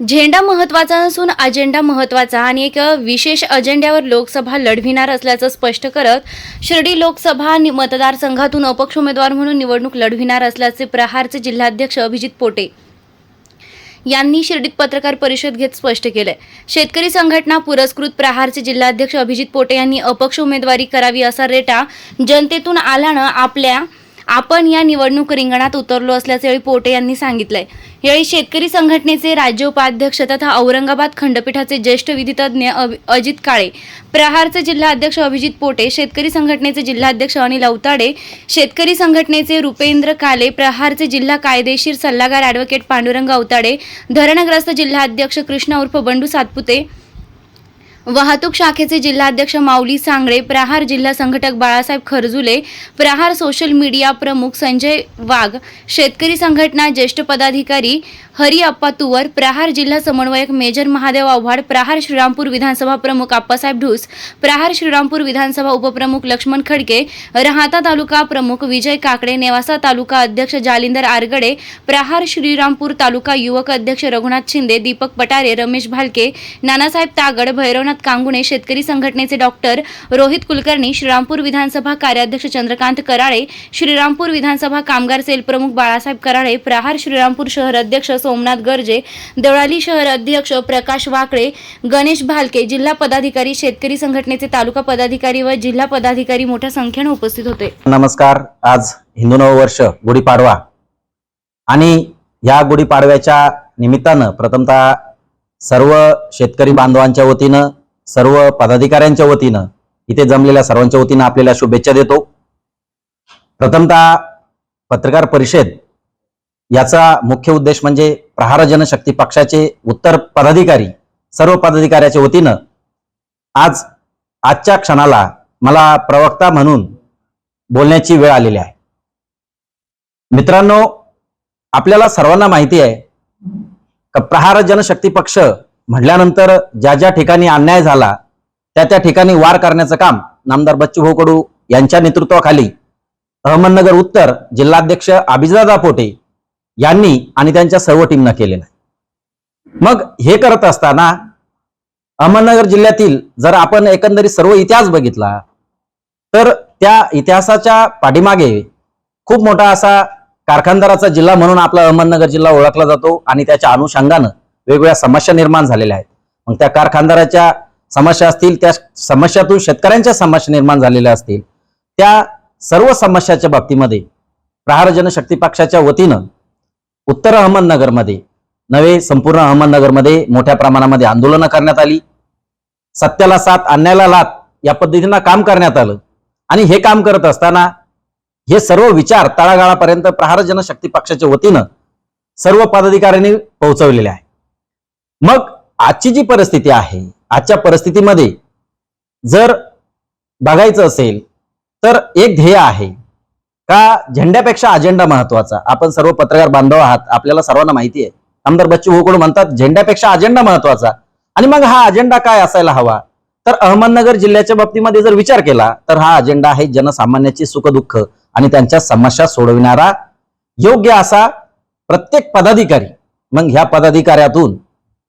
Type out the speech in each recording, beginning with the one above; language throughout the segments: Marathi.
झेंडा महत्त्वाचा नसून अजेंडा महत्त्वाचा आणि एक विशेष अजेंड्यावर लोकसभा लढविणार असल्याचं स्पष्ट करत शिर्डी लोकसभा मतदारसंघातून अपक्ष उमेदवार म्हणून निवडणूक लढविणार असल्याचे प्रहारचे जिल्हाध्यक्ष अभिजित पोटे यांनी शिर्डीत पत्रकार परिषद घेत स्पष्ट केलंय. शेतकरी संघटना पुरस्कृत प्रहारचे जिल्हाध्यक्ष अभिजित पोटे यांनी अपक्ष उमेदवारी करावी असा रेटा जनतेतून आल्यानं आपल्या आपण या निवडणूक रिंगणात उतरलो असल्याचे पोटे यांनी सांगितलंय. यावेळी शेतकरी संघटनेचे राज्य उपाध्यक्ष तथा औरंगाबाद खंडपीठाचे ज्येष्ठ विधितज्ञ अजित काळे प्रहारचे जिल्हाध्यक्ष अभिजित पोटे शेतकरी संघटनेचे जिल्हाध्यक्ष अनिल अवताडे शेतकरी संघटनेचे रुपेंद्र काले प्रहारचे जिल्हा कायदेशीर सल्लागार ॲडव्होकेट पांडुरंग अवताडे धरणग्रस्त जिल्हाध्यक्ष कृष्णा उर्फ बंडू सातपुते वाहतूक शाखेचे जिल्हाध्यक्ष माऊली सांगळे प्रहार जिल्हा संघटक बाळासाहेब खरजुले प्रहार सोशल मीडिया प्रमुख संजय वाघ शेतकरी संघटना ज्येष्ठ पदाधिकारी हरी अप्पा तुवर प्रहार जिल्हा समन्वयक मेजर महादेव आव्हाड प्रहार श्रीरामपूर विधानसभा प्रमुख आप्पासाहेब ढूस प्रहार श्रीरामपूर विधानसभा उपप्रमुख लक्ष्मण खडके राहाता तालुका प्रमुख विजय काकडे नेवासा तालुका अध्यक्ष जालिंदर आरगडे प्रहार श्रीरामपूर तालुका युवक अध्यक्ष रघुनाथ शिंदे दीपक पटारे रमेश भालके नानासाहेब तागड भैरवनाथ कांगुणे शेतकरी संघटनेचे डॉक्टर रोहित कुलकर्णी श्रीरामपूर विधानसभा कार्याध्यक्ष चंद्रकांत कराळे श्रीरामपूर विधानसभा कामगार सेल प्रमुख बाळासाहेब कराळे प्रहार श्रीरामपूर शहर अध्यक्ष सोमनाथ गर्जे देवळाली शहर अध्यक्ष प्रकाश वाकळे गणेश भालके जिल्हा पदाधिकारी शेतकरी संघटनेचे तालुका पदाधिकारी व जिल्हा पदाधिकारी मोठ्या संख्येने उपस्थित होते. नमस्कार. आज हिंदू नववर्ष गुढीपाडवा आणि या गुढीपाडव्याच्या निमित्तानं प्रथमतः सर्व शेतकरी बांधवांच्या वतीनं सर्व पदाधिकाऱ्यांच्या वतीनं इथे जमलेल्या सर्वांच्या वतीनं आपल्याला शुभेच्छा देतो. प्रथमतः पत्रकार परिषद याचा मुख्य उद्देश म्हणजे प्रहार जनशक्ती पक्षाचे उत्तर पदाधिकारी सर्व पदाधिकाऱ्याच्या वतीनं आज आजच्या क्षणाला मला प्रवक्ता म्हणून बोलण्याची वेळ आलेली आहे. मित्रांनो आपल्याला सर्वांना माहिती आहे का प्रहार जनशक्ती पक्ष म्हटल्यानंतर ज्या ज्या ठिकाणी अन्याय झाला त्या त्या ठिकाणी वार करण्याचं काम नामदार बच्चूभाऊ कडू यांच्या नेतृत्वाखाली अहमदनगर उत्तर जिल्हाध्यक्ष अभिजदादा पोटे यांनी आणि त्यांच्या सर्व टीमनं केलेलं आहे. मग हे करत असताना अहमदनगर जिल्ह्यातील जर आपण एकंदरीत सर्व इतिहास बघितला तर त्या इतिहासाच्या पाठीमागे खूप मोठा असा कारखानदाराचा जिल्हा म्हणून आपला अहमदनगर जिल्हा ओळखला जातो आणि त्याच्या अनुषंगानं वेगवेगळ्या समस्या निर्माण झालेल्या आहेत. मग त्या कारखानदाराच्या समस्या असतील त्या समस्यातून शेतकऱ्यांच्या समस्या निर्माण झालेल्या असतील त्या सर्व समस्याच्या बाबतीमध्ये प्रहार जनशक्ती पक्षाच्या वतीनं उत्तर अहमदनगरमध्ये नवे संपूर्ण अहमदनगरमध्ये मोठ्या प्रमाणामध्ये आंदोलनं करण्यात आली. सत्याला साथ अन्यायाला लात या पद्धतीनं काम करण्यात आलं. आणि हे काम करत असताना हे सर्व विचार तळागाळापर्यंत प्रहार जनशक्ती पक्षाच्या वतीनं सर्व पदाधिकाऱ्यांनी पोहोचवलेले आहे मग आजची जी परिस्थिती आहे आजच्या परिस्थितीमध्ये जर बघायचं असेल तर एक ध्येय आहे का झेंड्यापेक्षा अजेंडा महत्त्वाचा? आपण सर्व पत्रकार बांधव आहात आपल्याला सर्वांना माहिती आहे. आमदार बच्चू होकडू म्हणतात झेंड्यापेक्षा अजेंडा महत्त्वाचा. आणि मग हा अजेंडा काय असायला हवा? तर अहमदनगर जिल्ह्याच्या बाबतीमध्ये जर विचार केला तर हा अजेंडा आहे जनसामान्याची सुखदुःख आणि त्यांच्या समस्या सोडविणारा योग्य असा प्रत्येक पदाधिकारी. मग ह्या पदाधिकाऱ्यातून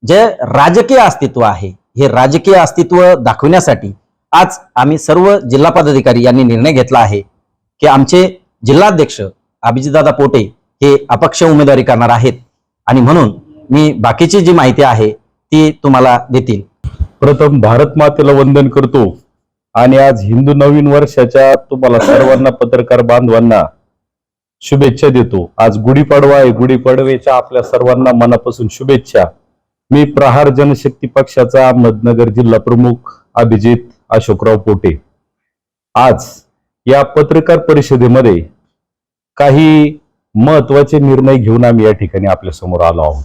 जे राजकीय अस्तित्व आहे हे राजकीय अस्तित्व दाखवण्यासाठी आज आम्ही सर्व जिल्हा पदाधिकारी यांनी निर्णय घेतला आहे की आमचे जिल्हाध्यक्ष अभिजितदादा पोटे हे अपक्ष उमेदवारी करणार आहेत. आणि म्हणून मी बाकीची जी माहिती आहे ती तुम्हाला देतील. प्रथम भारत मातेला वंदन करतो. आणि आज हिंदू नवीन वर्षाच्या तुम्हाला सर्वांना पत्रकार बांधवांना शुभेच्छा देतो. आज गुढीपाडवा आहे. गुढीपाडव्याच्या आपल्या सर्वांना मनापासून शुभेच्छा. मी प्रहार जनशक्ती पक्षाचा अहमदनगर जिल्हा प्रमुख अभिजित अशोकराव पोटे. आज या पत्रकार परिषदेमध्ये काही महत्त्वाचे निर्णय घेऊन आम्ही या ठिकाणी आपल्यासमोर आलो आहोत.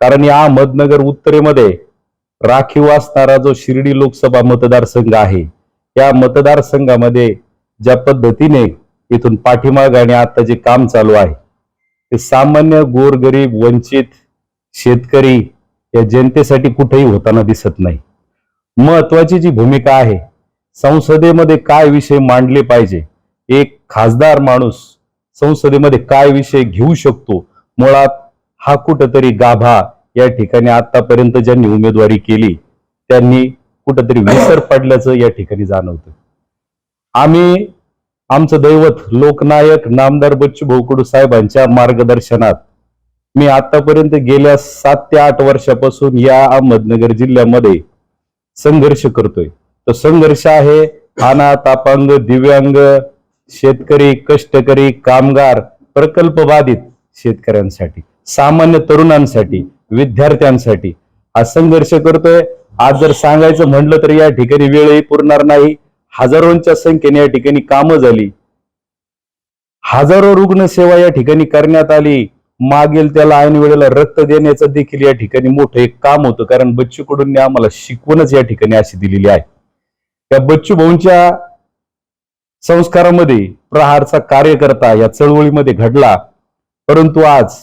कारण या अहमदनगर उत्तरेमध्ये राखीव असणारा जो शिर्डी लोकसभा मतदारसंघ आहे या मतदारसंघामध्ये ज्या पद्धतीने इथून पाठीमाग आणि आता जे काम चालू आहे ते सामान्य गोरगरीब वंचित शेतकरी या जनतेसाठी कुठेही होताना दिसत नाही. महत्वाची जी भूमिका आहे संसदेमध्ये काय विषय मांडले पाहिजे एक खासदार माणूस संसदेमध्ये काय विषय घेऊ शकतो? मुळात हा कुठंतरी गाभा या ठिकाणी आतापर्यंत ज्यांनी उमेदवारी केली त्यांनी कुठंतरी विसर पडल्याचं या ठिकाणी जाणवतं. आम्ही आमचं दैवत लोकनायक नामदार बच्चू भाऊ साहेबांच्या मार्गदर्शनात मी आतापर्यंत गेल्या सात ते आठ वर्षापासून या अहमदनगर जिल्ह्यामध्ये संघर्ष करतोय. तो संघर्ष आहे अनाथ अपांग दिव्यांग शेतकरी कष्टकरी कामगार प्रकल्प बाधित शेतकऱ्यांसाठी सामान्य तरुणांसाठी विद्यार्थ्यांसाठी. हा संघर्ष करतोय. आज जर सांगायचं म्हणलं तर या ठिकाणी वेळही पुरणार नाही. हजारोंच्या संख्येने या ठिकाणी कामं झाली. हजारो रुग्ण सेवा या ठिकाणी करण्यात आली. मागील त्याला ऐन वेळेला रक्त देण्याचं देखील या ठिकाणी मोठं एक काम होतं. कारण बच्चूकडून आम्हाला शिकवणच या ठिकाणी अशी दिलेली आहे. त्या बच्चू भाऊंच्या संस्कारामध्ये प्रहारचा कार्यकर्ता या चळवळीमध्ये घडला. परंतु आज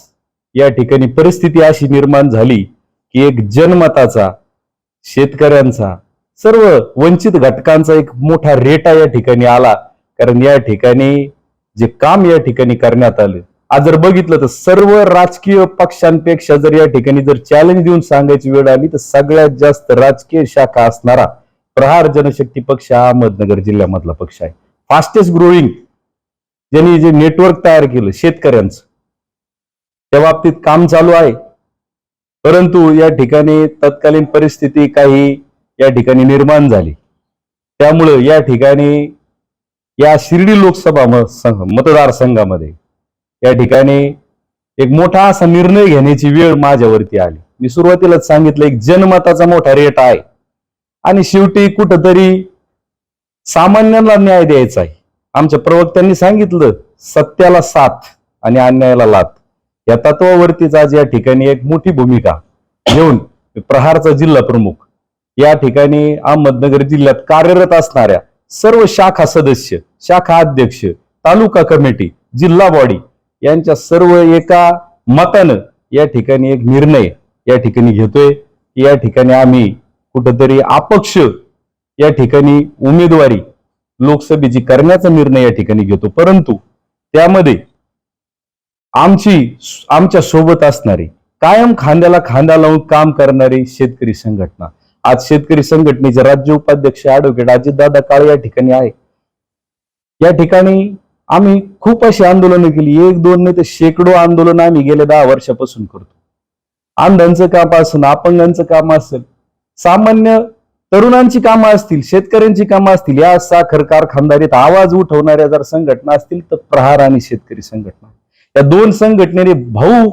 या ठिकाणी परिस्थिती अशी निर्माण झाली की एक जनमताचा शेतकऱ्यांचा सर्व वंचित घटकांचा एक मोठा रेटा या ठिकाणी आला. कारण या ठिकाणी जे काम या ठिकाणी करण्यात आलं. आज जर बघितलं तर सर्व राजकीय पक्षांपेक्षा जर या ठिकाणी जर चॅलेंज देऊन सांगायची वेळ आली तर सगळ्यात जास्त राजकीय शाखा असणारा प्रहार जनशक्ती पक्ष हा अहमदनगर जिल्ह्यामधला पक्ष आहे. फास्टेस्ट ग्रोईंग ज्यांनी जे नेटवर्क तयार केलं शेतकऱ्यांचं. त्या बाबतीत काम चालू आहे. परंतु या ठिकाणी तत्कालीन परिस्थिती काही या ठिकाणी निर्माण झाली. त्यामुळं या ठिकाणी या शिर्डी लोकसभा म- संघ- मतदारसंघामध्ये या ठिकाणी एक मोठा असा निर्णय घेण्याची वेळ माझ्यावरती आली. मी सुरुवातीलाच सांगितलं एक जनमताचा मोठा रेट आहे. आणि शेवटी कुठंतरी सामान्यांना न्याय द्यायचा आहे. आमच्या प्रवक्त्यांनी सांगितलं सत्याला साथ आणि अन्यायाला लाथ. या तत्वावरतीच आज या ठिकाणी एक मोठी भूमिका घेऊन प्रहारचा जिल्हा प्रमुख या ठिकाणी अहमदनगर जिल्ह्यात कार्यरत असणाऱ्या सर्व शाखा सदस्य शाखा अध्यक्ष तालुका कमिटी जिल्हा बॉडी यांच्या सर्व एका मतानं या ठिकाणी एक निर्णय या ठिकाणी घेतोय. या ठिकाणी आम्ही कुठंतरी अपक्ष या ठिकाणी उमेदवारी लोकसभेची करण्याचा निर्णय या ठिकाणी घेतो. परंतु त्यामध्ये आमची आमच्यासोबत असणारी कायम खांद्याला खांदा लावून काम करणारी शेतकरी संघटना. आज शेतकरी संघटनेचे राज्य उपाध्यक्ष ऍडव्होकेट अजितदादा काळे या ठिकाणी आहे. या ठिकाणी आम्ही खूप अशी आंदोलनं केली. एक दोन नाही तर शेकडो आंदोलन आम्ही गेल्या दहा वर्षापासून करतो. अंधांचं काम असेल अपंगांचं काम असेल सामान्य तरुणांची कामं असतील शेतकऱ्यांची कामं असतील या साखर कारखानदारीत आवाज उठवणाऱ्या जर संघटना असतील तर प्रहार आणि शेतकरी संघटना. या दोन संघटनेने भाऊ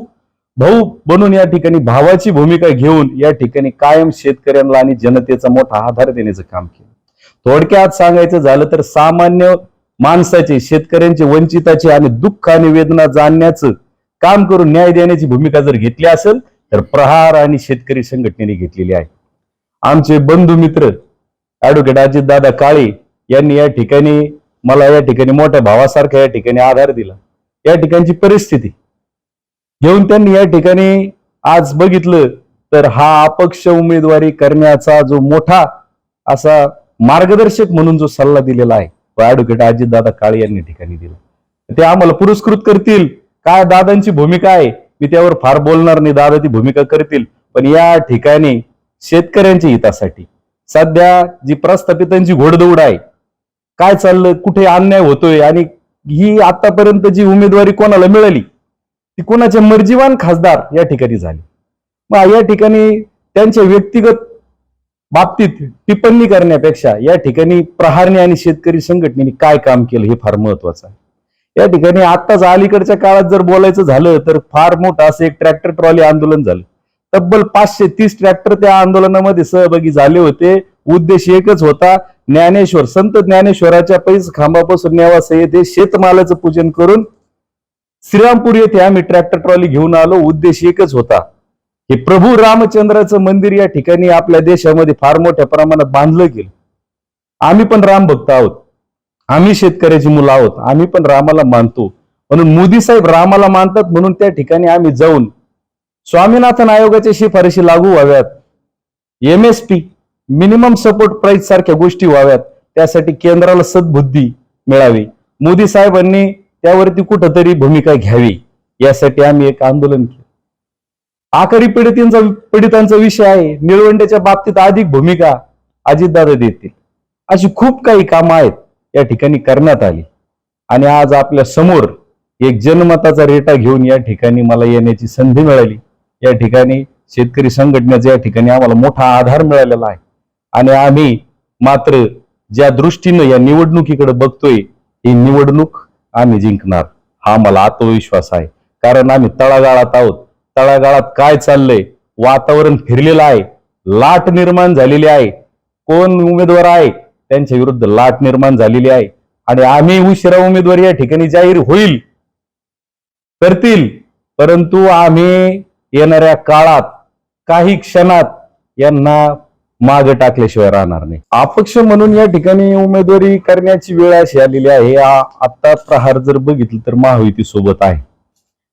भाऊ बनून या ठिकाणी भावाची भूमिका घेऊन या ठिकाणी कायम शेतकऱ्यांना आणि जनतेचा मोठा आधार देण्याचं काम केलं. थोडक्यात सांगायचं झालं तर सामान्य माणसाचे शेतकऱ्यांचे वंचिताचे आणि दुःख आणि वेदना जाणण्याचं काम करून न्याय देण्याची भूमिका जर घेतली असेल तर प्रहार आणि शेतकरी संघटनेने घेतलेली आहे. आमचे बंधू मित्र ऍडव्होकेट अजितदादा काळे यांनी या ठिकाणी मला या ठिकाणी मोठ्या भावासारखा या ठिकाणी आधार दिला. या ठिकाणची परिस्थिती. घेऊन त्यांनी या ठिकाणी आज बघितलं तर हा अपक्ष उमेदवारी करण्याचा जो मोठा असा मार्गदर्शक म्हणून जो सल्ला दिलेला आहे तो ऍडव्होकेट अजितदादा काळे यांनी ठिकाणी दिला. ते आम्हाला पुरस्कृत करतील. काय दादांची भूमिका आहे मी त्यावर फार बोलणार नाही दादा ती भूमिका करतील. पण या ठिकाणी शेतकऱ्यांच्या हितासाठी. सध्या जी प्रस्थापितांची घोडदौड आहे काय चाललं कुठे अन्याय होतोय आणि ही आतापर्यंत जी उमेदवारी कोणाला मिळाली ती कोणाच्या मर्जीवान खासदार या ठिकाणी झाली. मग या ठिकाणी त्यांच्या व्यक्तिगत बाबतीत टिप्पणी करण्यापेक्षा या ठिकाणी प्रहारने आणि शेतकरी संघटनेने काय काम केलं हे फार महत्वाचं आहे. या ठिकाणी आताच अलीकडच्या काळात जर बोलायचं झालं तर फार मोठं असं एक ट्रॅक्टर ट्रॉली आंदोलन झालं. तब्बल पाचशे तीस ट्रॅक्टर त्या आंदोलनामध्ये सहभागी झाले होते. उद्देश एकच होता ज्ञानेश्वर संत ज्ञानेश्वराच्या पैस खांबापासून नेवासा येथे शेतमालाचं पूजन करून श्रीरामपूर येथे आम्ही ट्रॅक्टर ट्रॉली घेऊन आलो. उद्देश एकच होता हे प्रभू रामचंद्राचं मंदिर या ठिकाणी आपल्या देशामध्ये फार मोठ्या प्रमाणात बांधलं गेलं. आम्ही पण राम भक्त आहोत. आम्ही शेतकऱ्याची मुलं आहोत. आम्ही पण रामाला मानतो. म्हणून मोदी साहेब रामाला मानतात म्हणून त्या ठिकाणी आम्ही जाऊन स्वामीनाथन आयोगाच्या शिफारशी लागू व्हाव्यात. M S P minimum support price सारख्या गोष्टी व्हाव्यात. त्यासाठी केंद्राला सद्बुद्धी मिळावी. मोदी साहेबांनी त्यावरती कुठंतरी भूमिका घ्यावी. यासाठी आम्ही एक आंदोलन केलं. आकारी पीडितांचा पीडितांचा विषय आहे. निळवंड्याच्या बाबतीत अधिक भूमिका अजितदादा देतील. अशी खूप काही कामं आहेत या ठिकाणी करण्यात आली. आणि आज आपल्यासमोर एक जनमताचा रेटा घेऊन या ठिकाणी मला येण्याची संधी मिळाली. या ठिकाणी शेतकरी संघटनेचा या ठिकाणी आम्हाला मोठा आधार मिळालेला आहे. आणि आम्ही मात्र ज्या दृष्टीनं या निवडणुकीकडे बघतोय ही निवडणूक आम्ही जिंकणार. हा मला आत्मविश्वास आहे. कारण आम्ही तळागाळात आहोत. तळागाळात काय चाललंय? वातावरण फिरलेलं आहे. लाट निर्माण झालेली आहे. कोण उमेदवार आहे? त्यांच्या विरुद्ध लाट निर्माण झालेली आहे. आणि आम्ही उशिरा उमेदवार या ठिकाणी जाहीर होईल करतील. परंतु आम्ही येणाऱ्या काळात काही क्षणात यांना मागे टाकल्याशिवाय राहणार नाही. अपक्ष म्हणून या ठिकाणी उमेदवारी करण्याची वेळ अशी आलेली आहे. आता प्रहार जर बघितलं तर महायुती सोबत आहे.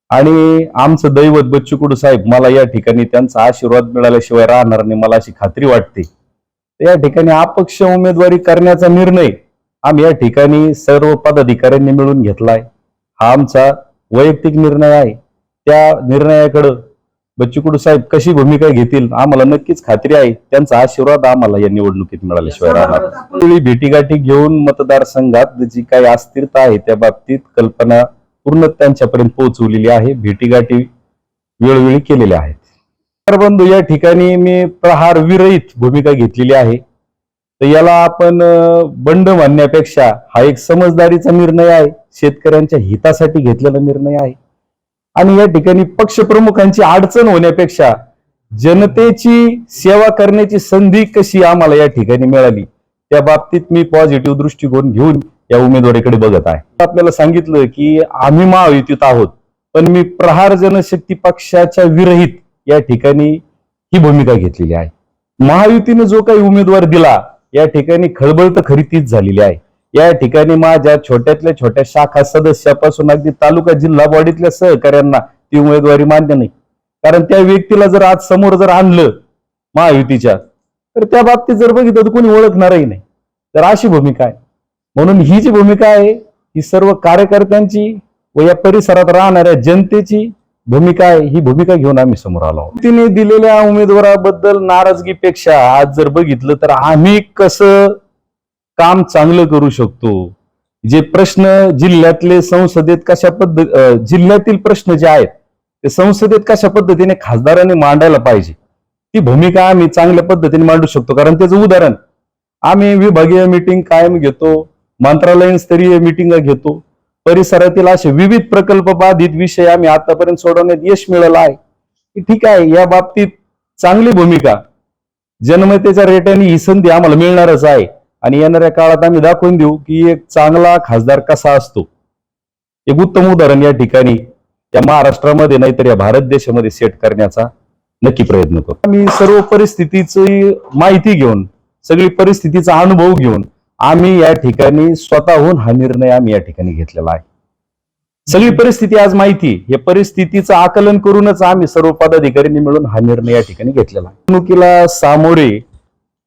आणि आमचं दैवत बच्चुकडू साहेब मला या ठिकाणी त्यांचा आशीर्वाद मिळाल्याशिवाय राहणार नाही मला अशी खात्री वाटते. या ठिकाणी अपक्ष उमेदवारी करण्याचा निर्णय आम्ही या ठिकाणी सर्व पदाधिकाऱ्यांनी मिळून घेतलाय. हा आमचा वैयक्तिक निर्णय आहे. त्या निर्णयाकडं बच्चू कडू साहेब कशी भूमिका घेतील? आम्हाला नक्कीच खात्री आहे. त्यांचा आशीर्वाद आम्हाला या निवडणुकीत मिळाल्याशिवाय राहणार. भेटीगाठी घेऊन मतदारसंघात जी काही अस्थिरता आहे त्या बाबतीत कल्पना पूर्ण त्यांच्यापर्यंत पोहोचवलेली आहे. भेटीगाठी वेळोवेळी केलेल्या आहेत. तर बंधू या ठिकाणी मी प्रहार विरहित भूमिका घेतलेली आहे. तर याला आपण बंड म्हणण्यापेक्षा हा एक समजदारीचा निर्णय आहे. शेतकऱ्यांच्या हितासाठी घेतलेला निर्णय आहे. आणि या ठिकाणी पक्षप्रमुखांची अडचण होण्यापेक्षा जनतेची सेवा करण्याची संधी कशी आम्हाला या ठिकाणी मिळाली त्या बाबतीत मी पॉझिटिव्ह दृष्टिकोन घेऊन या उमेदवारीकडे बघत आहे. आपल्याला सांगितलं की आम्ही महायुतीत आहोत पण मी प्रहार जनशक्ती पक्षाच्या विरहित या ठिकाणी ही भूमिका घेतलेली आहे. महायुतीने जो काही उमेदवार दिला या ठिकाणी खळबळ तर खरी तीच झालेली आहे. या ठिकाणी माझ्या छोट्यातल्या छोट्या शाखा सदस्यापासून अगदी तालुका जिल्हा बॉडीतल्या सहकाऱ्यांना ती उमेदवारी मान्य नाही. कारण त्या व्यक्तीला जर आज समोर जर आणलं महायुतीच्या तर त्या बाबतीत जर बघितलं तर कोणी ओळखणारही नाही. तर अशी भूमिका आहे. म्हणून ही जी भूमिका आहे ही सर्व कार्यकर्त्यांची व या परिसरात राहणाऱ्या जनतेची भूमिका आहे. ही भूमिका घेऊन आम्ही समोर आलो तिने दिलेल्या उमेदवाराबद्दल नाराजगीपेक्षा आज जर बघितलं तर आम्ही कसं काम चांगलं करू शकतो. जे प्रश्न जिल्ह्यातले संसदेत कशा पद्धत जिल्ह्यातील प्रश्न जे आहेत ते संसदेत कशा पद्धतीने खासदारांनी मांडायला पाहिजे ती भूमिका आम्ही चांगल्या पद्धतीने मांडू शकतो. कारण त्याचं उदाहरण आम्ही विभागीय मिटिंग कायम घेतो मंत्रालयीन स्तरीय मीटिंग घेतो. परिसरातील असे विविध प्रकल्प बाधित विषय आम्ही आतापर्यंत सोडवण्यात यश मिळालं आहे. ठीक आहे या बाबतीत चांगली भूमिका जनमतेच्या रेट्याने ही संधी आम्हाला मिळणारच आहे. आणि येणाऱ्या काळात आम्ही दाखवून देऊ की एक चांगला खासदार कसा असतो. एक उत्तम उदाहरण या ठिकाणी या महाराष्ट्रामध्ये नाहीतर या भारत देशामध्ये सेट करण्याचा नक्की प्रयत्न करू आम्ही सर्व परिस्थितीची माहिती घेऊन सगळी परिस्थितीचा अनुभव घेऊन आम्ही या ठिकाणी स्वतःहून हा निर्णय आम्ही या ठिकाणी घेतलेला आहे. सगळी परिस्थिती आज माहिती आहे. या परिस्थितीचं आकलन करूनच आम्ही सर्व पदाधिकाऱ्यांनी मिळून हा निर्णय या ठिकाणी घेतलेला आहे. निवडणुकीला सामोरे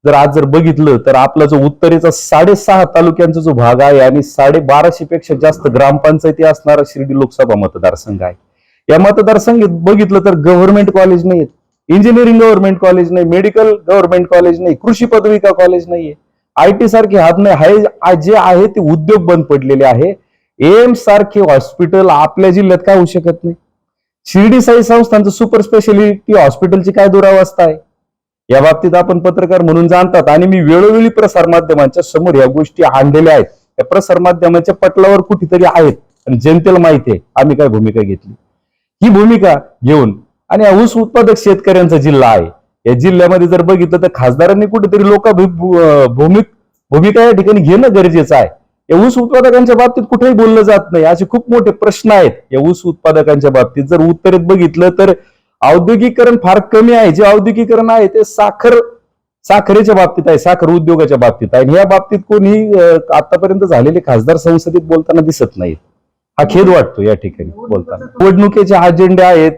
जर आज जर बघितलं तर आपला जो उत्तरेचा साडेसहा तालुक्यांचा जो भाग आहे आणि साडे बाराशे पेक्षा जास्त ग्रामपंचायती असणारा शिर्डी लोकसभा मतदारसंघ आहे. या मतदारसंघात बघितलं तर गव्हर्नमेंट कॉलेज नाही इंजिनिअरिंग गव्हर्नमेंट कॉलेज नाही मेडिकल गव्हर्नमेंट कॉलेज नाही कृषी पदविका कॉलेज नाहीये. आय टी सारखे हात नाही हाय जे आहे ते उद्योग बंद पडलेले आहे. एम्स सारखे हॉस्पिटल आपल्या जिल्ह्यात काय होऊ शकत नाही. शिर्डी साई संस्थांचं सुपर स्पेशालिटी हॉस्पिटलची काय दुरावस्था आहे? या बाबतीत आपण पत्रकार म्हणून जाणतात. आणि मी वेळोवेळी प्रसारमाध्यमांच्या समोर या गोष्टी आणलेल्या आहेत. त्या प्रसारमाध्यमांच्या पटलावर कुठेतरी आहेत. आणि जनतेला माहिती आहे. आम्ही काय भूमिका घेतली? ही भूमिका घेऊन आणि ऊस उत्पादक शेतकऱ्यांचा जिल्हा आहे. या जिल्ह्यामध्ये जर बघितलं तर खासदारांनी कुठेतरी लोक भूमिक भूमिका या ठिकाणी घेणं गरजेचं आहे. या ऊस उत्पादकांच्या बाबतीत कुठेही बोललं जात नाही. असे खूप मोठे प्रश्न आहेत. या ऊस उत्पादकांच्या बाबतीत जर उत्तरेत बघितलं तर औद्योगिकरण फार कमी आहे. जे औद्योगिकरण आहे ते साखर साखरेच्या बाबतीत आहे साखर उद्योगाच्या बाबतीत आहे. आणि या बाबतीत कोणी आतापर्यंत झालेले खासदार संसदेत बोलताना दिसत नाहीत. हा खेद वाटतो या ठिकाणी बोलताना. निवडणुकीचे अजेंडे आहेत.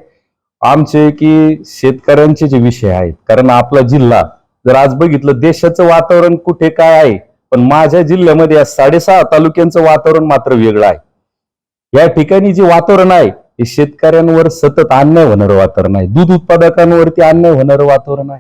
आमचे की शेतकऱ्यांचे जे विषय आहेत. कारण आपला जिल्हा जर आज बघितलं देशाचं वातावरण कुठे काय आहे? पण माझ्या जिल्ह्यामध्ये या साडेसहा तालुक्यांचं वातावरण मात्र वेगळं आहे. या ठिकाणी जे वातावरण आहे हे शेतकऱ्यांवर सतत अन्याय होणारं वातावरण आहे. दूध उत्पादकांवरती अन्याय होणारं वातावरण आहे.